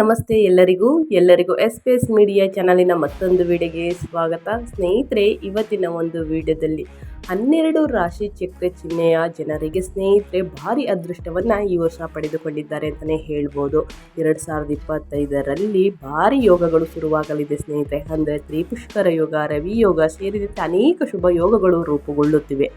ನಮಸ್ತೆ ಎಲ್ಲರಿಗೂ ಎಲ್ಲರಿಗೂ ಎಸ್ ಎಸ್ ಮೀಡಿಯಾ ಚಾನಲಿನ ಮತ್ತೊಂದು ವಿಡಿಯೋಗೆ ಸ್ವಾಗತ. ಸ್ನೇಹಿತರೆ, ಇವತ್ತಿನ ಒಂದು ವಿಡಿಯೋದಲ್ಲಿ ಹನ್ನೆರಡು ರಾಶಿ ಚಕ್ರ ಚಿಹ್ನೆಯ ಜನರಿಗೆ ಸ್ನೇಹಿತರೆ, ಭಾರಿ ಅದೃಷ್ಟವನ್ನು ಈ ವರ್ಷ ಪಡೆದುಕೊಂಡಿದ್ದಾರೆ ಅಂತಲೇ ಹೇಳ್ಬೋದು. ಎರಡು ಸಾವಿರದ ಇಪ್ಪತ್ತೈದರಲ್ಲಿ ಭಾರಿ ಯೋಗಗಳು ಶುರುವಾಗಲಿದೆ ಸ್ನೇಹಿತರೆ. ಅಂದರೆ ತ್ರಿಪುಷ್ಕರ ಯೋಗ, ರವಿ ಯೋಗ ಸೇರಿದಂತೆ ಅನೇಕ ಶುಭ ಯೋಗಗಳು ರೂಪುಗೊಳ್ಳುತ್ತಿವೆ.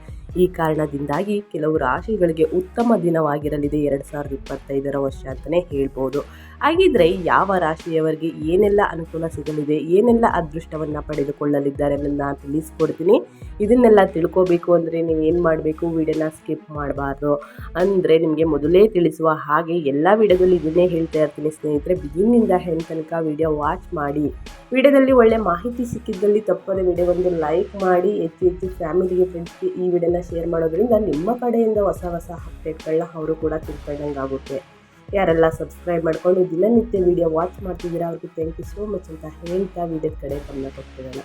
ಈ ಕಾರಣದಿಂದಾಗಿ ಕೆಲವು ರಾಶಿಗಳಿಗೆ ಉತ್ತಮ ದಿನವಾಗಿರಲಿದೆ ಎರಡು ಸಾವಿರದ ಇಪ್ಪತ್ತೈದರ ವರ್ಷ ಅಂತಲೇ ಹೇಳ್ಬೋದು. ಹಾಗಿದ್ರೆ ಯಾವ ರಾಶಿಯವರಿಗೆ ಏನೆಲ್ಲ ಅನುಕೂಲ ಸಿಗಲಿದೆ, ಏನೆಲ್ಲ ಅದೃಷ್ಟವನ್ನು ಪಡೆದುಕೊಳ್ಳಲಿದ್ದಾರೆ ಅನ್ನೋದನ್ನ ನಾನು ತಿಳಿಸ್ಕೊಡ್ತೀನಿ. ಇದನ್ನೆಲ್ಲ ತಿಳ್ಕೋಬೇಕು ಅಂದರೆ ನೀವು ಏನು ಮಾಡಬೇಕು? ವಿಡಿಯೋನ ಸ್ಕಿಪ್ ಮಾಡಬಾರ್ದು. ಅಂದರೆ ನಿಮಗೆ ಮೊದಲೇ ತಿಳಿಸುವ ಹಾಗೆ ಎಲ್ಲ ವಿಡಿಯೋದಲ್ಲಿ ಇದನ್ನೇ ಹೇಳ್ತಾ ಇರ್ತೀನಿ ಸ್ನೇಹಿತರೆ ಬಿಗಿನಿಂದ ಹೆಣ್ ತನಕ ವಿಡಿಯೋ ವಾಚ್ ಮಾಡಿ. ವಿಡಿಯೋದಲ್ಲಿ ಒಳ್ಳೆ ಮಾಹಿತಿ ಸಿಕ್ಕಿದ್ದಲ್ಲಿ ತಪ್ಪದೆ ವಿಡಿಯೋ ಒಂದು ಲೈಕ್ ಮಾಡಿ. ಹೆಚ್ಚು ಹೆಚ್ಚು ಫ್ಯಾಮಿಲಿಗೆ ಫ್ರೆಂಡ್ಸ್ಗೆ ಈ ವಿಡಿಯೋನ ಶೇರ್ ಮಾಡೋದ್ರಿಂದ ನಿಮ್ಮ ಕಡೆಯಿಂದ ಹೊಸ ಹೊಸ ಅಪ್ಡೇಟ್ಗಳನ್ನ ಅವರು ಕೂಡ ತಿಳ್ಕೊಂಡಂಗೆ ಆಗುತ್ತೆ ಯಾರೆಲ್ಲ ಸಬ್ಸ್ಕ್ರೈಬ್ ಮಾಡ್ಕೊಂಡು ದಿನನಿತ್ಯ ವಿಡಿಯೋ ವಾಚ್ ಮಾಡ್ತಿದ್ದೀರಾ, ಅವ್ರಿಗೆ ಥ್ಯಾಂಕ್ ಯು ಸೋ ಮಚ್ ಅಂತ ಹೇಳ್ತಾ ವಿಡಿಯೋದ ಕಡೆ ಗಮನ ಕೊಡ್ತಿರಲ್ಲ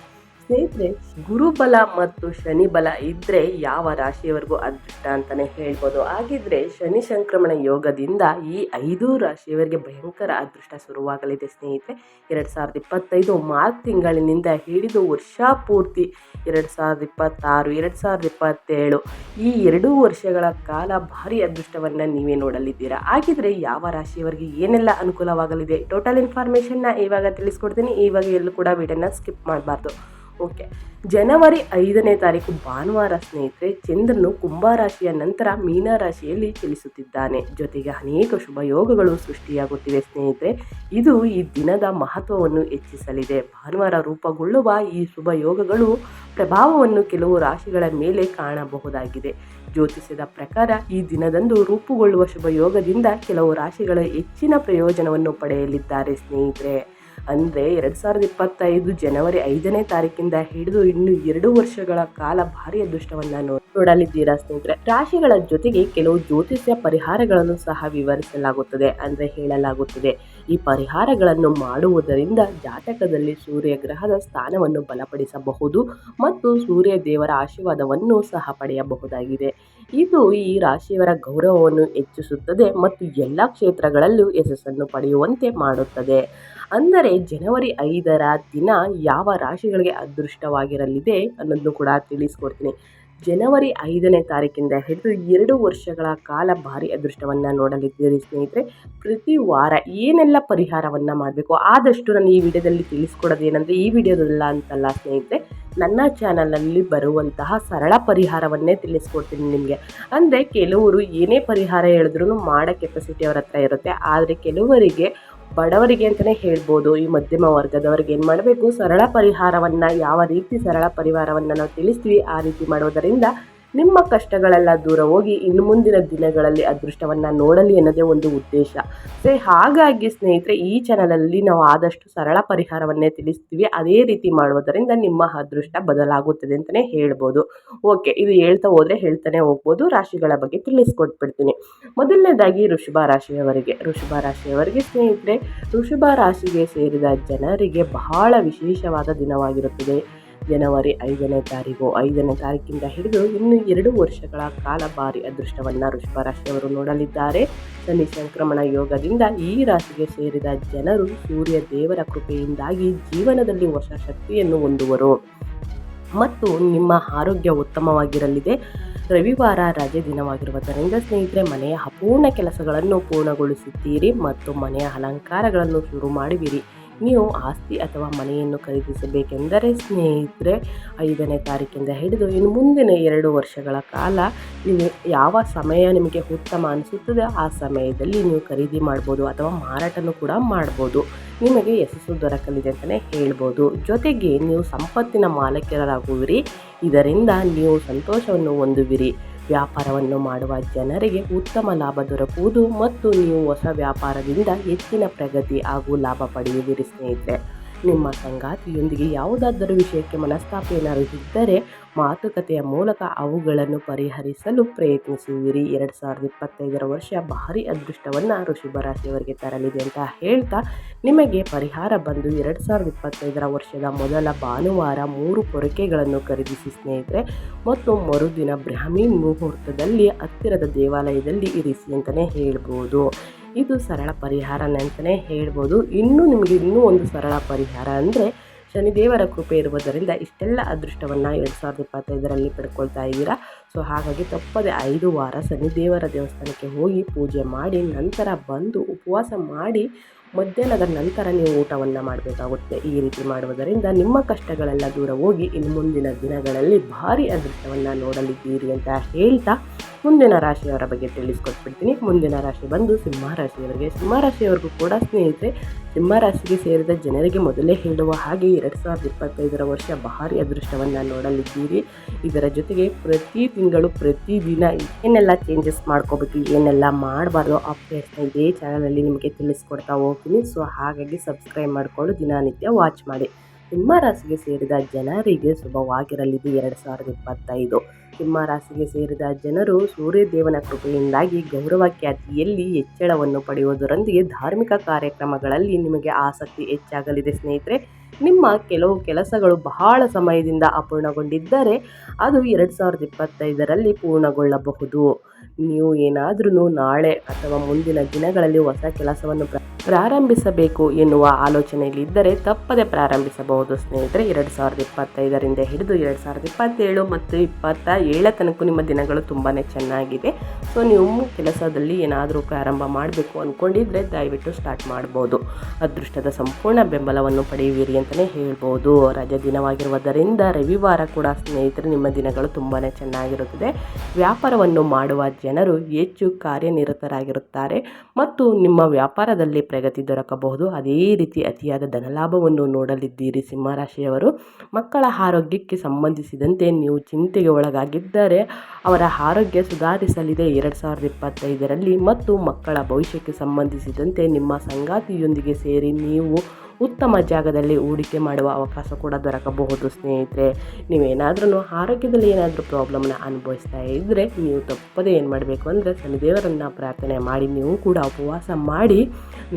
ಸ್ನೇಹಿತರೆ, ಗುರುಬಲ ಮತ್ತು ಶನಿ ಬಲ ಇದ್ದರೆ ಯಾವ ರಾಶಿಯವರೆಗೂ ಅದೃಷ್ಟ ಅಂತಲೇ ಹೇಳ್ಬೋದು. ಹಾಗಿದ್ರೆ ಶನಿ ಸಂಕ್ರಮಣ ಯೋಗದಿಂದ ಈ ಐದು ರಾಶಿಯವರಿಗೆ ಭಯಂಕರ ಅದೃಷ್ಟ ಶುರುವಾಗಲಿದೆ ಸ್ನೇಹಿತರೆ. ಎರಡು ಸಾವಿರದ ಇಪ್ಪತ್ತೈದು ಮಾರ್ಚ್ ತಿಂಗಳಿನಿಂದ ಹಿಡಿದು ವರ್ಷ ಪೂರ್ತಿ ಎರಡು ಸಾವಿರದ ಇಪ್ಪತ್ತಾರು, ಎರಡು ಸಾವಿರದ ಇಪ್ಪತ್ತೇಳು, ಈ ಎರಡೂ ವರ್ಷಗಳ ಕಾಲ ಭಾರಿ ಅದೃಷ್ಟವನ್ನು ನೀವೇ ನೋಡಲಿದ್ದೀರಾ? ಹಾಗಿದ್ರೆ ಯಾವ ರಾಶಿಯವರಿಗೆ ಏನೆಲ್ಲ ಅನುಕೂಲವಾಗಲಿದೆ? ಟೋಟಲ್ ಇನ್ಫಾರ್ಮೇಷನ್ನ ಇವಾಗ ತಿಳಿಸ್ಕೊಡ್ತೀನಿ. ಇವಾಗ ಎಲ್ಲೂ ಕೂಡ ವಿಡಿಯೋನ ಸ್ಕಿಪ್ ಮಾಡಬಾರ್ದು. ಓಕೆ. ಜನವರಿ ಐದನೇ ತಾರೀಕು ಭಾನುವಾರ ಸ್ನೇಹಿತರೆ, ಚಂದ್ರನು ಕುಂಭರಾಶಿಯ ನಂತರ ಮೀನರಾಶಿಯಲ್ಲಿ ಚಲಿಸುತ್ತಿದ್ದಾನೆ. ಜೊತೆಗೆ ಅನೇಕ ಶುಭ ಯೋಗಗಳು ಸೃಷ್ಟಿಯಾಗುತ್ತಿವೆ ಸ್ನೇಹಿತರೆ. ಇದು ಈ ದಿನದ ಮಹತ್ವವನ್ನು ಹೆಚ್ಚಿಸಲಿದೆ. ಭಾನುವಾರ ರೂಪುಗೊಳ್ಳುವ ಈ ಶುಭ ಯೋಗಗಳು ಪ್ರಭಾವವನ್ನು ಕೆಲವು ರಾಶಿಗಳ ಮೇಲೆ ಕಾಣಬಹುದಾಗಿದೆ. ಜ್ಯೋತಿಷ್ಯದ ಪ್ರಕಾರ ಈ ದಿನದಂದು ರೂಪುಗೊಳ್ಳುವ ಶುಭ ಯೋಗದಿಂದ ಕೆಲವು ರಾಶಿಗಳ ಹೆಚ್ಚಿನ ಪ್ರಯೋಜನವನ್ನು ಪಡೆಯಲಿದ್ದಾರೆ ಸ್ನೇಹಿತರೆ. ಅಂದರೆ ಎರಡು ಸಾವಿರದ ಇಪ್ಪತ್ತೈದು ಜನವರಿ ಐದನೇ ತಾರೀಕಿಂದ ಹಿಡಿದು ಇನ್ನು ಎರಡು ವರ್ಷಗಳ ಕಾಲ ಭಾರಿ ಅದೃಷ್ಟವನ್ನು ನೋಡಲಿದ್ದೀರಾ ಸ್ನೇಹಿತರೆ? ರಾಶಿಗಳ ಜೊತೆಗೆ ಕೆಲವು ಜ್ಯೋತಿಷ್ಯ ಪರಿಹಾರಗಳನ್ನು ಸಹ ವಿವರಿಸಲಾಗುತ್ತದೆ ಅಂದರೆ ಹೇಳಲಾಗುತ್ತದೆ. ಈ ಪರಿಹಾರಗಳನ್ನು ಮಾಡುವುದರಿಂದ ಜಾತಕದಲ್ಲಿ ಸೂರ್ಯ ಗ್ರಹದ ಸ್ಥಾನವನ್ನು ಬಲಪಡಿಸಬಹುದು ಮತ್ತು ಸೂರ್ಯ ದೇವರ ಆಶೀರ್ವಾದವನ್ನು ಸಹ ಪಡೆಯಬಹುದಾಗಿದೆ. ಇದು ಈ ರಾಶಿಯವರ ಗೌರವವನ್ನು ಹೆಚ್ಚಿಸುತ್ತದೆ ಮತ್ತು ಎಲ್ಲ ಕ್ಷೇತ್ರಗಳಲ್ಲೂ ಯಶಸ್ಸನ್ನು ಪಡೆಯುವಂತೆ ಮಾಡುತ್ತದೆ. ಅಂದರೆ ಜನವರಿ ಐದರ ದಿನ ಯಾವ ರಾಶಿಗಳಿಗೆ ಅದೃಷ್ಟವಾಗಿರಲಿದೆ ಅನ್ನೋದನ್ನು ಕೂಡ ತಿಳಿಸ್ಕೊಡ್ತೀನಿ. ಜನವರಿ ಐದನೇ ತಾರೀಕಿಂದ ಹಿಡಿದು ಎರಡು ವರ್ಷಗಳ ಕಾಲ ಭಾರಿ ಅದೃಷ್ಟವನ್ನು ನೋಡಲಿದ್ದೀರಿ ಸ್ನೇಹಿತರೆ. ಪ್ರತಿ ವಾರ ಏನೆಲ್ಲ ಪರಿಹಾರವನ್ನು ಮಾಡಬೇಕು ಆದಷ್ಟು ನಾನು ಈ ವಿಡಿಯೋದಲ್ಲಿ ತಿಳಿಸ್ಕೊಡೋದು ಏನಂದರೆ ಈ ವಿಡಿಯೋದಲ್ಲ ಅಂತಲ್ಲ ಸ್ನೇಹಿತರೆ, ನನ್ನ ಚಾನಲಲ್ಲಿ ಬರುವಂತಹ ಸರಳ ಪರಿಹಾರವನ್ನೇ ತಿಳಿಸ್ಕೊಡ್ತೀನಿ ನಿಮಗೆ. ಅಂದರೆ ಕೆಲವರು ಏನೇ ಪರಿಹಾರ ಹೇಳಿದ್ರು ಮಾಡೋ ಕೆಪಾಸಿಟಿ ಅವ್ರ ಹತ್ರ ಇರುತ್ತೆ, ಆದರೆ ಕೆಲವರಿಗೆ ಬಡವರಿಗೆ ಅಂತಲೇ ಹೇಳ್ಬೋದು. ಈ ಮಧ್ಯಮ ವರ್ಗದವರಿಗೆ ಏನು ಮಾಡಬೇಕು? ಸರಳ ಪರಿಹಾರವನ್ನು, ಯಾವ ರೀತಿ ಸರಳ ಪರಿಹಾರವನ್ನು ನಾವು ತಿಳಿಸ್ತೀವಿ ಆ ರೀತಿ ಮಾಡೋದರಿಂದ ನಿಮ್ಮ ಕಷ್ಟಗಳೆಲ್ಲ ದೂರ ಹೋಗಿ ಇನ್ನು ಮುಂದಿನ ದಿನಗಳಲ್ಲಿ ಅದೃಷ್ಟವನ್ನು ನೋಡಲಿ ಅನ್ನೋದೇ ಒಂದು ಉದ್ದೇಶ. ಸೊ, ಹಾಗಾಗಿ ಸ್ನೇಹಿತರೆ, ಈ ಚಾನಲಲ್ಲಿ ನಾವು ಆದಷ್ಟು ಸರಳ ಪರಿಹಾರವನ್ನೇ ತಿಳಿಸ್ತೀವಿ. ಅದೇ ರೀತಿ ಮಾಡುವುದರಿಂದ ನಿಮ್ಮ ಅದೃಷ್ಟ ಬದಲಾಗುತ್ತದೆ ಅಂತಲೇ ಹೇಳ್ಬೋದು. ಓಕೆ, ಇದು ಹೇಳ್ತಾ ಹೋದರೆ ಹೇಳ್ತಾನೆ ಹೋಗ್ಬೋದು. ರಾಶಿಗಳ ಬಗ್ಗೆ ತಿಳಿಸ್ಕೊಟ್ಬಿಡ್ತೀನಿ. ಮೊದಲನೇದಾಗಿ ಋಷಭ ರಾಶಿಯವರಿಗೆ. ಋಷಭ ರಾಶಿಯವರಿಗೆ ಸ್ನೇಹಿತರೆ ಋಷಭ ರಾಶಿಗೆ ಸೇರಿದ ಜನರಿಗೆ ಬಹಳ ವಿಶೇಷವಾದ ದಿನವಾಗಿರುತ್ತದೆ. ಜನವರಿ ಐದನೇ ತಾರೀಕು, ಐದನೇ ತಾರೀಕಿಂದ ಹಿಡಿದು ಇನ್ನು ಎರಡು ವರ್ಷಗಳ ಕಾಲ ಭಾರಿ ಅದೃಷ್ಟವನ್ನು ವೃಷಭ ರಾಶಿಯವರು ನೋಡಲಿದ್ದಾರೆ. ಶನಿ ಸಂಕ್ರಮಣ ಯೋಗದಿಂದ ಈ ರಾಶಿಗೆ ಸೇರಿದ ಜನರು ಸೂರ್ಯ ದೇವರ ಕೃಪೆಯಿಂದಾಗಿ ಜೀವನದಲ್ಲಿ ಹೊಸ ಶಕ್ತಿಯನ್ನು ಹೊಂದುವರು. ಮತ್ತು ನಿಮ್ಮ ಆರೋಗ್ಯ ಉತ್ತಮವಾಗಿರಲಿದೆ. ರವಿವಾರ ರಜೆ ದಿನವಾಗಿರುವುದರಿಂದ ಸ್ನೇಹಿತರೆ, ಮನೆಯ ಅಪೂರ್ಣ ಕೆಲಸಗಳನ್ನು ಪೂರ್ಣಗೊಳಿಸುತ್ತೀರಿ ಮತ್ತು ಮನೆಯ ಅಲಂಕಾರಗಳನ್ನು ಶುರು ಮಾಡುವಿರಿ ನೀವು ಆಸ್ತಿ ಅಥವಾ ಮನೆಯನ್ನು ಖರೀದಿಸಬೇಕೆಂದರೆ ಸ್ನೇಹಿತರೆ, ಐದನೇ ತಾರೀಕಿಂದ ಹಿಡಿದು ಇನ್ನು ಮುಂದಿನ ಎರಡು ವರ್ಷಗಳ ಕಾಲ ನೀವು ಯಾವ ಸಮಯ ನಿಮಗೆ ಉತ್ತಮ ಅನಿಸುತ್ತದೆ, ಆ ಸಮಯದಲ್ಲಿ ನೀವು ಖರೀದಿ ಮಾಡ್ಬೋದು ಅಥವಾ ಮಾರಾಟನೂ ಕೂಡ ಮಾಡ್ಬೋದು. ನಿಮಗೆ ಯಶಸ್ಸು ದೊರಕಲಿದೆ ಅಂತಲೇ ಹೇಳ್ಬೋದು. ಜೊತೆಗೆ ನೀವು ಸಂಪತ್ತಿನ ಮಾಲೀಕರಾಗುವಿರಿ ಇದರಿಂದ ನೀವು ಸಂತೋಷವನ್ನು ಹೊಂದುವಿರಿ. ವ್ಯಾಪಾರವನ್ನು ಮಾಡುವ ಜನರಿಗೆ ಉತ್ತಮ ಲಾಭ ದೊರಕುವುದು ಮತ್ತು ನೀವು ಹೊಸ ವ್ಯಾಪಾರದಿಂದ ಹೆಚ್ಚಿನ ಪ್ರಗತಿ ಹಾಗೂ ಲಾಭ ಪಡೆಯುವಿರಿ ಸ್ನೇಹಿತರೆ. ನಿಮ್ಮ ಸಂಗಾತಿಯೊಂದಿಗೆ ಯಾವುದಾದರೂ ವಿಷಯಕ್ಕೆ ಮನಸ್ತಾಪ ಏನಾದರೂ ಇದ್ದರೆ ಮಾತುಕತೆಯ ಮೂಲಕ ಅವುಗಳನ್ನು ಪರಿಹರಿಸಲು ಪ್ರಯತ್ನಿಸುವಿರಿ. ಎರಡು ಸಾವಿರದ ಇಪ್ಪತ್ತೈದರ ವರ್ಷ ಭಾರಿ ಅದೃಷ್ಟವನ್ನು ರಾಶಿಯವರಿಗೆ ತರಲಿದೆ ಅಂತ ಹೇಳ್ತಾ ನಿಮಗೆ ಪರಿಹಾರ ಬಂದು ಎರಡು ಸಾವಿರದ ಇಪ್ಪತ್ತೈದರ ವರ್ಷದ ಮೊದಲ ಭಾನುವಾರ ಮೂರು ಪೊರಕೆಗಳನ್ನು ಖರೀದಿಸಿ ಸ್ನೇಹಿತರೆ, ಮತ್ತು ಮರುದಿನ ಬ್ರಾಹ್ಮಿ ಮುಹೂರ್ತದಲ್ಲಿ ಹತ್ತಿರದ ದೇವಾಲಯದಲ್ಲಿ ಇರಿಸಿ ಅಂತಲೇ ಹೇಳ್ಬೋದು. ಇದು ಸರಳ ಪರಿಹಾರನೇ ಅಂತಲೇ ಹೇಳ್ಬೋದು. ಇನ್ನೂ ನಿಮಗೆ ಇನ್ನೂ ಒಂದು ಸರಳ ಪರಿಹಾರ ಅಂದರೆ ಶನಿದೇವರ ಕೃಪೆ ಇರುವುದರಿಂದ ಇಷ್ಟೆಲ್ಲ ಅದೃಷ್ಟವನ್ನು ಎರಡು ಸಾವಿರದ ಇಪ್ಪತ್ತೈದರಲ್ಲಿ ಪಡ್ಕೊಳ್ತಾ ಇದ್ದೀರಾ. ಸೊ ಹಾಗಾಗಿ ತಪ್ಪದೆ ಐದು ವಾರ ಶನಿದೇವರ ದೇವಸ್ಥಾನಕ್ಕೆ ಹೋಗಿ ಪೂಜೆ ಮಾಡಿ ನಂತರ ಬಂದು ಉಪವಾಸ ಮಾಡಿ ಮಧ್ಯಾಹ್ನದ ನಂತರ ನೀವು ಊಟವನ್ನು ಮಾಡಬೇಕಾಗುತ್ತೆ. ಈ ರೀತಿ ಮಾಡುವುದರಿಂದ ನಿಮ್ಮ ಕಷ್ಟಗಳೆಲ್ಲ ದೂರ ಹೋಗಿ ಇನ್ನು ಮುಂದಿನ ದಿನಗಳಲ್ಲಿ ಭಾರಿ ಅದೃಷ್ಟವನ್ನು ನೋಡಲಿದ್ದೀರಿ ಅಂತ ಹೇಳ್ತಾ ಮುಂದಿನ ರಾಶಿಯವರ ಬಗ್ಗೆ ತಿಳಿಸ್ಕೊಟ್ಬಿಡ್ತೀನಿ. ಮುಂದಿನ ರಾಶಿ ಬಂದು ಸಿಂಹ ರಾಶಿಯವರಿಗೆ. ಸಿಂಹ ರಾಶಿಯವರಿಗೂ ಕೂಡ ಸ್ನೇಹಿತರೆ, ಸಿಂಹ ರಾಶಿಗೆ ಸೇರಿದ ಜನರಿಗೆ ಮೊದಲೇ ಹೇಳುವ ಹಾಗೆ ಎರಡು ಸಾವಿರದ ಇಪ್ಪತ್ತೈದರ ವರ್ಷ ಭಾರಿ ಅದೃಷ್ಟವನ್ನು ನೋಡಲಿದ್ದೀರಿ. ಇದರ ಜೊತೆಗೆ ಪ್ರತಿ ತಿಂಗಳು, ಪ್ರತಿ ದಿನ ಏನೆಲ್ಲ ಚೇಂಜಸ್ ಮಾಡ್ಕೋಬೇಕು, ಏನೆಲ್ಲ ಮಾಡಬಾರ್ದು ಅಪ್ಡೇಟ್ಸ್ನ ಇದೇ ಚಾನಲಲ್ಲಿ ನಿಮಗೆ ತಿಳಿಸ್ಕೊಡ್ತಾ ಹೋಗ್ತೀನಿ. ಸೊ ಹಾಗಾಗಿ ಸಬ್ಸ್ಕ್ರೈಬ್ ಮಾಡಿಕೊಂಡು ದಿನನಿತ್ಯ ವಾಚ್ ಮಾಡಿ. ಸಿಂಹ ರಾಶಿಗೆ ಸೇರಿದ ಜನರಿಗೆ ಶುಭವಾಗಿರಲಿದೆ ಎರಡು ಸಾವಿರದ ಇಪ್ಪತ್ತೈದು. ಸಿಂಹ ರಾಶಿಗೆ ಸೇರಿದ ಜನರು ಸೂರ್ಯದೇವನ ಕೃಪೆಯಿಂದಾಗಿ ಗೌರವ ಖ್ಯಾತಿಯಲ್ಲಿ ಹೆಚ್ಚಳವನ್ನು ಪಡೆಯುವುದರೊಂದಿಗೆ ಧಾರ್ಮಿಕ ಕಾರ್ಯಕ್ರಮಗಳಲ್ಲಿ ನಿಮಗೆ ಆಸಕ್ತಿ ಹೆಚ್ಚಾಗಲಿದೆ ಸ್ನೇಹಿತರೆ. ನಿಮ್ಮ ಕೆಲವು ಕೆಲಸಗಳು ಬಹಳ ಸಮಯದಿಂದ ಅಪೂರ್ಣಗೊಂಡಿದ್ದರೆ ಅದು ಎರಡು ಸಾವಿರದ ಇಪ್ಪತ್ತೈದರಲ್ಲಿ ಪೂರ್ಣಗೊಳ್ಳಬಹುದು. ನೀವು ಏನಾದ್ರೂ ನಾಳೆ ಅಥವಾ ಮುಂದಿನ ದಿನಗಳಲ್ಲಿ ಹೊಸ ಕೆಲಸವನ್ನು ಪ್ರಾರಂಭಿಸಬೇಕು ಎನ್ನುವ ಆಲೋಚನೆಯಲ್ಲಿದ್ದರೆ ತಪ್ಪದೆ ಪ್ರಾರಂಭಿಸಬಹುದು. ಸ್ನೇಹಿತರೆ, ಎರಡು ಸಾವಿರದ ಇಪ್ಪತ್ತೈದರಿಂದ ಹಿಡಿದು ಎರಡು ಸಾವಿರದ ಇಪ್ಪತ್ತೇಳು ಮತ್ತು ಇಪ್ಪತ್ತ ಏಳ ತನಕ ನಿಮ್ಮ ದಿನಗಳು ತುಂಬಾ ಚೆನ್ನಾಗಿದೆ. ಸೊ, ನೀವು ಕೆಲಸದಲ್ಲಿ ಏನಾದರೂ ಪ್ರಾರಂಭ ಮಾಡಬೇಕು ಅಂದ್ಕೊಂಡಿದ್ರೆ ದಯವಿಟ್ಟು ಸ್ಟಾರ್ಟ್ ಮಾಡ್ಬೋದು. ಅದೃಷ್ಟದ ಸಂಪೂರ್ಣ ಬೆಂಬಲವನ್ನು ಪಡೆಯುವಿರಿ ಅಂತಲೇ ಹೇಳ್ಬೋದು. ರಜೆ ದಿನವಾಗಿರುವುದರಿಂದ ರವಿವಾರ ಕೂಡ ಸ್ನೇಹಿತರೆ ನಿಮ್ಮ ದಿನಗಳು ತುಂಬಾ ಚೆನ್ನಾಗಿರುತ್ತದೆ. ವ್ಯಾಪಾರವನ್ನು ಮಾಡುವ ಜನರು ಹೆಚ್ಚು ಕಾರ್ಯನಿರತರಾಗಿರುತ್ತಾರೆ ಮತ್ತು ನಿಮ್ಮ ವ್ಯಾಪಾರದಲ್ಲಿ ಪ್ರಗತಿ ದೊರಕಬಹುದು. ಅದೇ ರೀತಿ ಅತಿಯಾದ ಧನಲಾಭವನ್ನು ನೋಡಲಿದ್ದೀರಿ. ಸಿಂಹರಾಶಿಯವರು, ಮಕ್ಕಳ ಆರೋಗ್ಯಕ್ಕೆ ಸಂಬಂಧಿಸಿದಂತೆ ನೀವು ಚಿಂತೆಗೆ ಒಳಗಾಗಿದ್ದರೆ ಅವರ ಆರೋಗ್ಯ ಸುಧಾರಿಸಲಿದೆ. ಎರಡು ಸಾವಿರದ ಇಪ್ಪತ್ತೈದರಲ್ಲಿ ಮತ್ತು ಮಕ್ಕಳ ಭವಿಷ್ಯಕ್ಕೆ ಸಂಬಂಧಿಸಿದಂತೆ ನಿಮ್ಮ ಸಂಗಾತಿಯೊಂದಿಗೆ ಸೇರಿ ನೀವು ಉತ್ತಮ ಜಾಗದಲ್ಲಿ ಹೂಡಿಕೆ ಮಾಡುವ ಅವಕಾಶ ಕೂಡ ದೊರಕಬಹುದು, ಸ್ನೇಹಿತರೆ. ನೀವೇನಾದ್ರೂ ಆರೋಗ್ಯದಲ್ಲಿ ಏನಾದರೂ ಪ್ರಾಬ್ಲಮ್ನ ಅನುಭವಿಸ್ತಾ ಇದ್ದರೆ ನೀವು ತಪ್ಪದೇ ಏನು ಮಾಡಬೇಕು ಅಂದರೆ ಶನಿದೇವರನ್ನು ಪ್ರಾರ್ಥನೆ ಮಾಡಿ, ನೀವು ಕೂಡ ಉಪವಾಸ ಮಾಡಿ,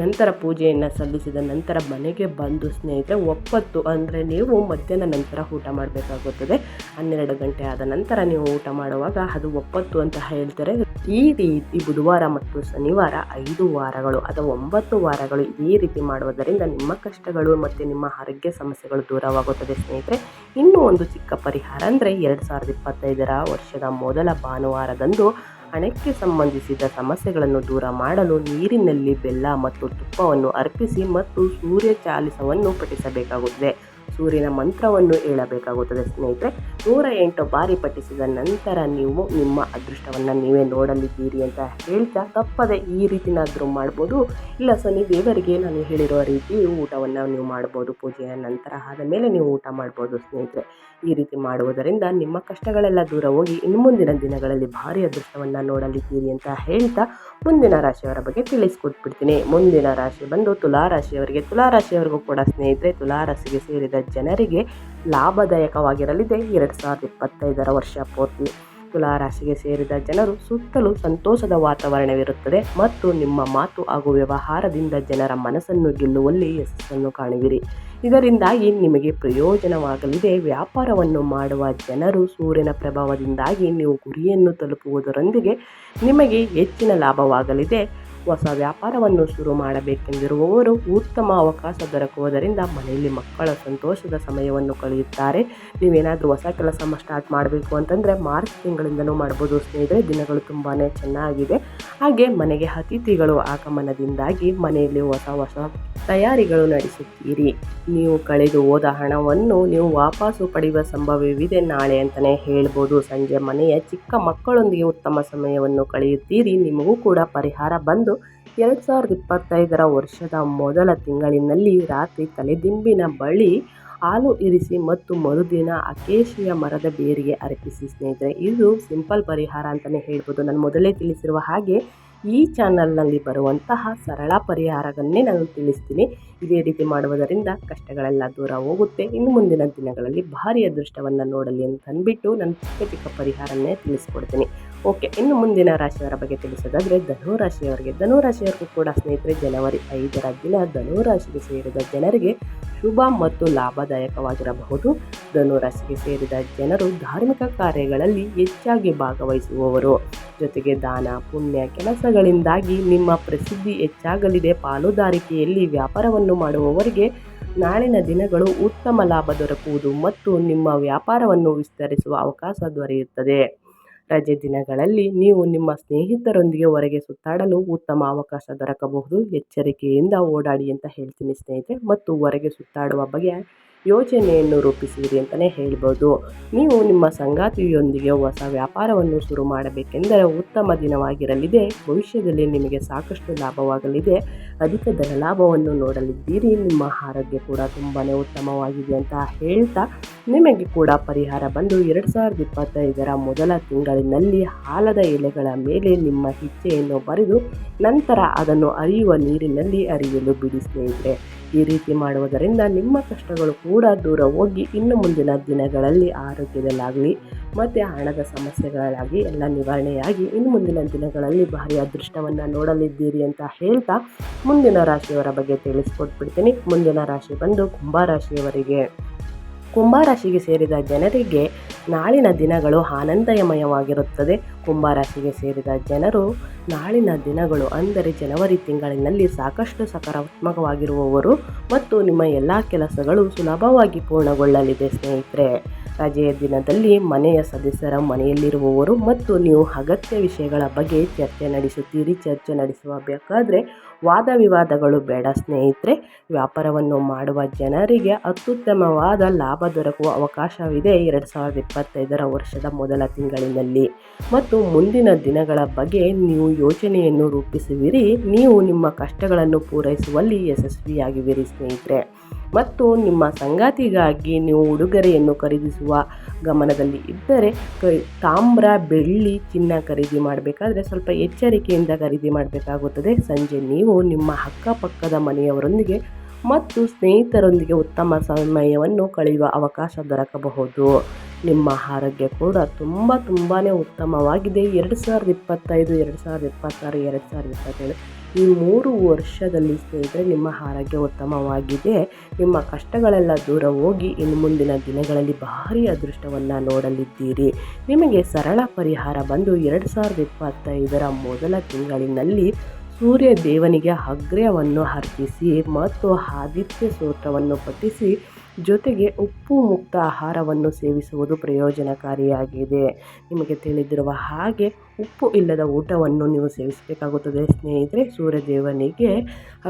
ನಂತರ ಪೂಜೆಯನ್ನು ಸಲ್ಲಿಸಿದ ನಂತರ ಮನೆಗೆ ಬಂದು ಸ್ನೇಹಿತರೆ, ಒಪ್ಪತ್ತು ಅಂದರೆ ನೀವು ಮಧ್ಯಾಹ್ನ ನಂತರ ಊಟ ಮಾಡಬೇಕಾಗುತ್ತದೆ. ಹನ್ನೆರಡು ಗಂಟೆ ಆದ ನಂತರ ನೀವು ಊಟ ಮಾಡುವಾಗ ಅದು ಒಪ್ಪತ್ತು ಅಂತ ಹೇಳ್ತಾರೆ. ಈ ರೀತಿ ಬುಧವಾರ ಮತ್ತು ಶನಿವಾರ ಐದು ವಾರಗಳು ಅಥವಾ ಒಂಬತ್ತು ವಾರಗಳು ಈ ರೀತಿ ಮಾಡುವುದರಿಂದ ನಿಮ್ಮ ಕಷ್ಟಗಳು ಮತ್ತು ನಿಮ್ಮ ಆರೋಗ್ಯ ಸಮಸ್ಯೆಗಳು ದೂರವಾಗುತ್ತದೆ, ಸ್ನೇಹಿತರೆ. ಇನ್ನೂ ಒಂದು ಚಿಕ್ಕ ಪರಿಹಾರ ಅಂದರೆ ಎರಡು ಸಾವಿರದ ಇಪ್ಪತ್ತೈದರ ವರ್ಷದ ಮೊದಲ ಭಾನುವಾರದಂದು ಹಣಕ್ಕೆ ಸಂಬಂಧಿಸಿದ ಸಮಸ್ಯೆಗಳನ್ನು ದೂರ ಮಾಡಲು ನೀರಿನಲ್ಲಿ ಬೆಲ್ಲ ಮತ್ತು ತುಪ್ಪವನ್ನು ಅರ್ಪಿಸಿ ಮತ್ತು ಸೂರ್ಯ ಚಾಲಿಸವನ್ನು ಪಠಿಸಬೇಕಾಗುತ್ತದೆ. ಸೂರ್ಯನ ಮಂತ್ರವನ್ನು ಹೇಳಬೇಕಾಗುತ್ತದೆ. ಸ್ನೇಹಿತರೆ, ನೂರ ಎಂಟು ಬಾರಿ ಪಠಿಸಿದ ನಂತರ ನೀವು ನಿಮ್ಮ ಅದೃಷ್ಟವನ್ನು ನೀವೇ ನೋಡಲಿದ್ದೀರಿ ಅಂತ ಹೇಳ್ತಾ ತಪ್ಪದೆ ಈ ರೀತಿನಾದರೂ ಮಾಡ್ಬೋದು. ಇಲ್ಲ ಸನಿ ದೇವರಿಗೆ ನಾನು ಹೇಳಿರುವ ರೀತಿ ಊಟವನ್ನು ನೀವು ಮಾಡ್ಬೋದು. ಪೂಜೆಯ ನಂತರ ಆದ ಮೇಲೆ ನೀವು ಊಟ ಮಾಡ್ಬೋದು ಸ್ನೇಹಿತರೆ. ಈ ರೀತಿ ಮಾಡುವುದರಿಂದ ನಿಮ್ಮ ಕಷ್ಟಗಳೆಲ್ಲ ದೂರ ಹೋಗಿ ಇನ್ನು ಮುಂದಿನ ದಿನಗಳಲ್ಲಿ ಭಾರಿ ಅದೃಷ್ಟವನ್ನು ನೋಡಲಿದ್ದೀರಿ ಅಂತ ಹೇಳ್ತಾ ಮುಂದಿನ ರಾಶಿಯವರ ಬಗ್ಗೆ ತಿಳಿಸ್ಕೊಟ್ಬಿಡ್ತೀನಿ. ಮುಂದಿನ ರಾಶಿ ಬಂದು ತುಲಾ ರಾಶಿಯವರಿಗೆ ತುಲಾ ರಾಶಿಯವರಿಗೂ ಕೂಡ ಸ್ನೇಹಿತರೆ ತುಲಾ ರಾಶಿಗೆ ಸೇರಿದ ಜನರಿಗೆ ಲಾಭದಾಯಕವಾಗಿರಲಿದೆ. ಎರಡು ಸಾವಿರದ ಇಪ್ಪತ್ತೈದರ ವರ್ಷ ಪೂರ್ತಿ ತುಲಾರಾಶಿಗೆ ಸೇರಿದ ಜನರು ಸುತ್ತಲೂ ಸಂತೋಷದ ವಾತಾವರಣವಿರುತ್ತದೆ ಮತ್ತು ನಿಮ್ಮ ಮಾತು ಹಾಗೂ ವ್ಯವಹಾರದಿಂದ ಜನರ ಮನಸ್ಸನ್ನು ಗೆಲ್ಲುವಲ್ಲಿ ಯಶಸ್ಸನ್ನು ಕಾಣುವಿರಿ. ಇದರಿಂದಾಗಿ ನಿಮಗೆ ಪ್ರಯೋಜನವಾಗಲಿದೆ. ವ್ಯಾಪಾರವನ್ನು ಮಾಡುವ ಜನರು ಸೂರ್ಯನ ಪ್ರಭಾವದಿಂದಾಗಿ ನೀವು ಗುರಿಯನ್ನು ತಲುಪುವುದರೊಂದಿಗೆ ನಿಮಗೆ ಹೆಚ್ಚಿನ ಲಾಭವಾಗಲಿದೆ. ಹೊಸ ವ್ಯಾಪಾರವನ್ನು ಶುರು ಮಾಡಬೇಕೆಂದಿರುವವರು ಉತ್ತಮ ಅವಕಾಶ ದೊರಕುವುದರಿಂದ ಮನೆಯಲ್ಲಿ ಮಕ್ಕಳ ಸಂತೋಷದ ಸಮಯವನ್ನು ಕಳೆಯುತ್ತಾರೆ. ನೀವೇನಾದರೂ ಹೊಸ ಕೆಲಸ ಸ್ಟಾರ್ಟ್ ಮಾಡಬೇಕು ಅಂತಂದರೆ ಮಾರ್ಚ್ ತಿಂಗಳಿಂದಲೂ ಮಾಡ್ಬೋದು. ಸ್ನೇಹಿತರೆ, ದಿನಗಳು ತುಂಬಾ ಚೆನ್ನಾಗಿದೆ. ಹಾಗೆ ಮನೆಗೆ ಅತಿಥಿಗಳು ಆಗಮನದಿಂದಾಗಿ ಮನೆಯಲ್ಲಿ ಹೊಸ ಹೊಸ ತಯಾರಿಗಳು ನಡೆಸುತ್ತೀರಿ. ನೀವು ಕಳೆದು ಹೋದ ಹಣವನ್ನು ನೀವು ವಾಪಸ್ಸು ಪಡೆಯುವ ಸಂಭವವಿದೆ ನಾಳೆ ಅಂತಲೇ ಹೇಳ್ಬೋದು. ಸಂಜೆ ಮನೆಯ ಚಿಕ್ಕ ಮಕ್ಕಳೊಂದಿಗೆ ಉತ್ತಮ ಸಮಯವನ್ನು ಕಳೆಯುತ್ತೀರಿ. ನಿಮಗೂ ಕೂಡ ಪರಿಹಾರ ಬಂದು ಎರಡು ಸಾವಿರದ ಇಪ್ಪತ್ತೈದರ ವರ್ಷದ ಮೊದಲ ತಿಂಗಳಿನಲ್ಲಿ ರಾತ್ರಿ ತಲೆದಿಂಬಿನ ಬಳಿ ಹಾಲು ಇರಿಸಿ ಮತ್ತು ಮರುದಿನ ಅಕೇಶಿಯ ಮರದ ಬೇರಿಗೆ ಅರ್ಪಿಸಿ ಸ್ನೇಹಿತರೆ, ಇದು ಸಿಂಪಲ್ ಪರಿಹಾರ ಅಂತಲೇ ಹೇಳ್ಬೋದು. ನಾನು ಮೊದಲೇ ತಿಳಿಸಿರುವ ಹಾಗೆ ಈ ಚಾನಲ್ನಲ್ಲಿ ಬರುವಂತಹ ಸರಳ ಪರಿಹಾರವನ್ನೇ ನಾನು ತಿಳಿಸ್ತೀನಿ. ಇದೇ ರೀತಿ ಮಾಡುವುದರಿಂದ ಕಷ್ಟಗಳೆಲ್ಲ ದೂರ ಹೋಗುತ್ತೆ. ಇನ್ನು ಮುಂದಿನ ದಿನಗಳಲ್ಲಿ ಭಾರಿ ಅದೃಷ್ಟವನ್ನು ನೋಡಲಿ ಅಂತ ಅಂದ್ಬಿಟ್ಟು ನಾನು ಚಿಕ್ಕ ಚಿಕ್ಕ ಪರಿಹಾರನ್ನೇ ತಿಳಿಸ್ಕೊಡ್ತೀನಿ. ಓಕೆ, ಇನ್ನು ಮುಂದಿನ ರಾಶಿಯವರ ಬಗ್ಗೆ ತಿಳಿಸೋದಾದರೆ ಧನುರಾಶಿಯವರಿಗೆ. ಧನುರಾಶಿಯವರಿಗೂ ಕೂಡ ಸ್ನೇಹಿತರೆ, ಜನವರಿ ಐದರ ದಿನ ಧನುರಾಶಿಗೆ ಸೇರಿದ ಜನರಿಗೆ ಶುಭ ಮತ್ತು ಲಾಭದಾಯಕವಾಗಿರಬಹುದು. ಧನುರಾಶಿಗೆ ಸೇರಿದ ಜನರು ಧಾರ್ಮಿಕ ಕಾರ್ಯಗಳಲ್ಲಿ ಹೆಚ್ಚಾಗಿ ಭಾಗವಹಿಸುವವರು. ಜೊತೆಗೆ ದಾನ, ಪುಣ್ಯ ಕೆಲಸಗಳಿಂದಾಗಿ ನಿಮ್ಮ ಪ್ರಸಿದ್ಧಿ ಹೆಚ್ಚಾಗಲಿದೆ. ಪಾಲುದಾರಿಕೆಯಲ್ಲಿ ವ್ಯಾಪಾರವನ್ನು ಮಾಡುವವರಿಗೆ ನಾಳಿನ ದಿನಗಳು ಉತ್ತಮ ಲಾಭ ದೊರಕುವುದು ಮತ್ತು ನಿಮ್ಮ ವ್ಯಾಪಾರವನ್ನು ವಿಸ್ತರಿಸುವ ಅವಕಾಶ ದೊರೆಯುತ್ತದೆ. ರಜೆ ದಿನಗಳಲ್ಲಿ ನೀವು ನಿಮ್ಮ ಸ್ನೇಹಿತರೊಂದಿಗೆ ಹೊರಗೆ ಸುತ್ತಾಡಲು ಉತ್ತಮ ಅವಕಾಶ ದೊರಕಬಹುದು. ಎಚ್ಚರಿಕೆಯಿಂದ ಓಡಾಡಿ ಅಂತ ಹೇಳ್ತೀನಿ ಸ್ನೇಹಿತರೆ. ಮತ್ತು ಹೊರಗೆ ಸುತ್ತಾಡುವ ಬಗ್ಗೆ ಯೋಜನೆಯನ್ನು ರೂಪಿಸಿರಿ ಅಂತಲೇ ಹೇಳ್ಬೋದು. ನೀವು ನಿಮ್ಮ ಸಂಗಾತಿಯೊಂದಿಗೆ ಹೊಸ ವ್ಯಾಪಾರವನ್ನು ಶುರು ಮಾಡಬೇಕೆಂದರೆ ಉತ್ತಮ ದಿನವಾಗಿರಲಿದೆ. ಭವಿಷ್ಯದಲ್ಲಿ ನಿಮಗೆ ಸಾಕಷ್ಟು ಲಾಭವಾಗಲಿದೆ. ಅಧಿಕ ಧನ ಲಾಭವನ್ನು ನೋಡಲಿದ್ದೀರಿ. ನಿಮ್ಮ ಆರೋಗ್ಯ ಕೂಡ ತುಂಬಾ ಉತ್ತಮವಾಗಿದೆ ಅಂತ ಹೇಳ್ತಾ ನಿಮಗೆ ಕೂಡ ಪರಿಹಾರ ಬಂದು ಎರಡು ಸಾವಿರದ ಇಪ್ಪತ್ತೈದರ ಮೊದಲ ತಿಂಗಳಿನಲ್ಲಿ ಹಾಲದ ಎಲೆಗಳ ಮೇಲೆ ನಿಮ್ಮ ಹಿಚ್ಚೆಯನ್ನು ಬರೆದು ನಂತರ ಅದನ್ನು ಅರಿಯುವ ನೀರಿನಲ್ಲಿ ಅರಿಯಲು ಬಿಡಿ ಈ ರೀತಿ ಮಾಡುವುದರಿಂದ ನಿಮ್ಮ ಕಷ್ಟಗಳು ಕೂಡ ದೂರ ಹೋಗಿ ಇನ್ನು ಮುಂದಿನ ದಿನಗಳಲ್ಲಿ ಆರೋಗ್ಯದಲ್ಲಾಗಲಿ, ಮತ್ತು ಹಣದ ಸಮಸ್ಯೆಗಳಾಗಿ ಎಲ್ಲ ನಿವಾರಣೆಯಾಗಿ ಇನ್ನು ಮುಂದಿನ ದಿನಗಳಲ್ಲಿ ಭಾರಿ ಅದೃಷ್ಟವನ್ನು ನೋಡಲಿದ್ದೀರಿ ಅಂತ ಹೇಳ್ತಾ ಮುಂದಿನ ರಾಶಿಯವರ ಬಗ್ಗೆ ತಿಳಿಸ್ಕೊಟ್ಬಿಡ್ತೀನಿ. ಮುಂದಿನ ರಾಶಿ ಬಂದು ಕುಂಭರಾಶಿಯವರಿಗೆ ಕುಂಭರಾಶಿಗೆ ಸೇರಿದ ಜನರಿಗೆ ನಾಳಿನ ದಿನಗಳು ಆನಂದಮಯವಾಗಿರುತ್ತದೆ. ಕುಂಭರಾಶಿಗೆ ಸೇರಿದ ಜನರು ನಾಳಿನ ದಿನಗಳು ಅಂದರೆ ಜನವರಿ ತಿಂಗಳಿನಲ್ಲಿ ಸಾಕಷ್ಟು ಸಕಾರಾತ್ಮಕವಾಗಿರುವವರು ಮತ್ತು ನಿಮ್ಮ ಎಲ್ಲ ಕೆಲಸಗಳು ಸುಲಭವಾಗಿ ಪೂರ್ಣಗೊಳ್ಳಲಿದೆ ಸ್ನೇಹಿತರೆ. ರಜೆಯ ದಿನದಲ್ಲಿ ಮನೆಯ ಸದಸ್ಯರ ಮನೆಯಲ್ಲಿರುವವರು ಮತ್ತು ನೀವು ಅಗತ್ಯ ವಿಷಯಗಳ ಬಗ್ಗೆ ಚರ್ಚೆ ನಡೆಸುತ್ತೀರಿ, ಚರ್ಚೆ ನಡೆಸಬೇಕಾದ್ರೆ ವಾದ ವಿವಾದಗಳು ಬೇಡ. ಸ್ನೇಹಿತರೆ, ವ್ಯಾಪಾರವನ್ನು ಮಾಡುವ ಜನರಿಗೆ ಅತ್ಯುತ್ತಮವಾದ ಲಾಭ ದೊರಕುವ ಅವಕಾಶವಿದೆ ಎರಡು ಸಾವಿರದ ಇಪ್ಪತ್ತೈದರ ವರ್ಷದ ಮೊದಲ ತಿಂಗಳಿನಲ್ಲಿ. ಮತ್ತು ಮುಂದಿನ ದಿನಗಳ ಬಗ್ಗೆ ನೀವು ಯೋಚನೆಯನ್ನು ರೂಪಿಸುವಿರಿ. ನೀವು ನಿಮ್ಮ ಕಷ್ಟಗಳನ್ನು ಪೂರೈಸುವಲ್ಲಿ ಯಶಸ್ವಿಯಾಗಿವಿರಿ ಸ್ನೇಹಿತರೆ. ಮತ್ತು ನಿಮ್ಮ ಸಂಗಾತಿಗಾಗಿ ನೀವು ಉಡುಗೊರೆಯನ್ನು ಖರೀದಿಸುವ ಗಮನದಲ್ಲಿ ಇದ್ದರೆ ತಾಮ್ರ, ಬೆಳ್ಳಿ ಚಿನ್ನ ಖರೀದಿ ಮಾಡಬೇಕಾದ್ರೆ ಸ್ವಲ್ಪ ಎಚ್ಚರಿಕೆಯಿಂದ ಖರೀದಿ ಮಾಡಬೇಕಾಗುತ್ತದೆ. ಸಂಜೆ ನೀವು ನಿಮ್ಮ ಅಕ್ಕಪಕ್ಕದ ಮನೆಯವರೊಂದಿಗೆ ಮತ್ತು ಸ್ನೇಹಿತರೊಂದಿಗೆ ಉತ್ತಮ ಸಮಯವನ್ನು ಕಳೆಯುವ ಅವಕಾಶ ದೊರಕಬಹುದು. ನಿಮ್ಮ ಆರೋಗ್ಯ ಕೂಡ ತುಂಬ ತುಂಬಾ ಉತ್ತಮವಾಗಿದೆ. ಎರಡು ಸಾವಿರದ ಇಪ್ಪತ್ತೈದು, ಎರಡು ಸಾವಿರದ ಇಪ್ಪತ್ತಾರು, ಎರಡು ಸಾವಿರದ ಇಪ್ಪತ್ತೇಳು ಈ ಮೂರು ವರ್ಷದಲ್ಲಿ ಸೇರಿದರೆ ನಿಮ್ಮ ಆರೋಗ್ಯ ಉತ್ತಮವಾಗಿದೆ. ನಿಮ್ಮ ಕಷ್ಟಗಳೆಲ್ಲ ದೂರ ಹೋಗಿ ಇನ್ನು ಮುಂದಿನ ದಿನಗಳಲ್ಲಿ ಭಾರಿ ಅದೃಷ್ಟವನ್ನು ನೋಡಲಿದ್ದೀರಿ. ನಿಮಗೆ ಸರಳ ಪರಿಹಾರ ಬಂದು ಎರಡು ಸಾವಿರದ ಇಪ್ಪತ್ತೈದರ ಮೊದಲ ತಿಂಗಳಿನಲ್ಲಿ ಸೂರ್ಯ ದೇವನಿಗೆ ಅಗ್ರ್ಯವನ್ನು ಅರ್ಪಿಸಿ, ಮತ್ತು ಆದಿತ್ಯ ಸೂತ್ರವನ್ನು ಪಠಿಸಿ, ಜೊತೆಗೆ ಉಪ್ಪು ಮುಕ್ತ ಆಹಾರವನ್ನು ಸೇವಿಸುವುದು ಪ್ರಯೋಜನಕಾರಿಯಾಗಿದೆ. ನಿಮಗೆ ತಿಳಿದಿರುವ ಹಾಗೆ ಉಪ್ಪು ಇಲ್ಲದ ಊಟವನ್ನು ನೀವು ಸೇವಿಸಬೇಕಾಗುತ್ತದೆ. ಸ್ನೇಹಿತರೆ, ಸೂರ್ಯದೇವನಿಗೆ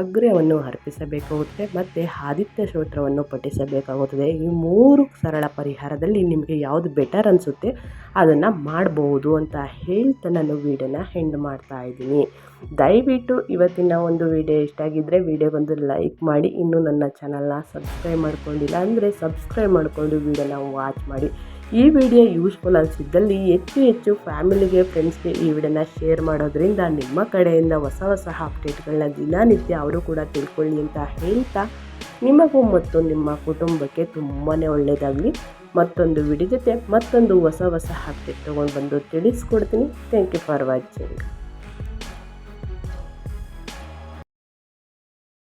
ಅಗ್ರವನ್ನು ಅರ್ಪಿಸಬೇಕಾಗುತ್ತದೆ ಮತ್ತು ಆದಿತ್ಯ ಸ್ತೋತ್ರವನ್ನು ಪಠಿಸಬೇಕಾಗುತ್ತದೆ. ಈ ಮೂರು ಸರಳ ಪರಿಹಾರದಲ್ಲಿ ನಿಮಗೆ ಯಾವುದು ಬೆಟರ್ ಅನಿಸುತ್ತೆ ಅದನ್ನು ಮಾಡಬಹುದು ಅಂತ ಹೇಳ್ತಾ ನಾನು ವೀಡಿಯೋನ ಹೆಂಡ್ ಮಾಡ್ತಾ ಇದ್ದೀನಿ. ದಯವಿಟ್ಟು ಇವತ್ತಿನ ಒಂದು ವಿಡಿಯೋ ಇಷ್ಟ ಆಗಿದ್ದರೆ ವಿಡಿಯೋಗೊಂದು ಲೈಕ್ ಮಾಡಿ. ಇನ್ನೂ ನನ್ನ ಚಾನಲ್ನ ಸಬ್ಸ್ಕ್ರೈಬ್ ಮಾಡ್ಕೊಂಡಿಲ್ಲ ಅಂದರೆ ಸಬ್ಸ್ಕ್ರೈಬ್ ಮಾಡಿಕೊಂಡು ವಿಡಿಯೋನ ವಾಚ್ ಮಾಡಿ. ಈ ವಿಡಿಯೋ ಯೂಸ್ಫುಲ್ ಅನಿಸಿದ್ದಲ್ಲಿ ಹೆಚ್ಚು ಹೆಚ್ಚು ಫ್ಯಾಮಿಲಿಗೆ ಫ್ರೆಂಡ್ಸ್ಗೆ ಈ ವಿಡಿಯೋನ ಶೇರ್ ಮಾಡೋದ್ರಿಂದ ನಿಮ್ಮ ಕಡೆಯಿಂದ ಹೊಸ ಹೊಸ ಅಪ್ಡೇಟ್ಗಳನ್ನ ದಿನನಿತ್ಯ ಅವರು ಕೂಡ ತಿಳ್ಕೊಳ್ಳಿ ಅಂತ ಹೇಳ್ತಾ, ನಿಮಗೂ ಮತ್ತು ನಿಮ್ಮ ಕುಟುಂಬಕ್ಕೆ ತುಂಬಾ ಒಳ್ಳೆಯದಾಗಲಿ ಮತ್ತೊಂದು ವಿಡಿಯೋ ಜೊತೆ ಮತ್ತೊಂದು ಹೊಸ ಹೊಸ ಅಪ್ಡೇಟ್ ತೊಗೊಂಡು ಬಂದು ತಿಳಿಸ್ಕೊಡ್ತೀನಿ. Thank you for watching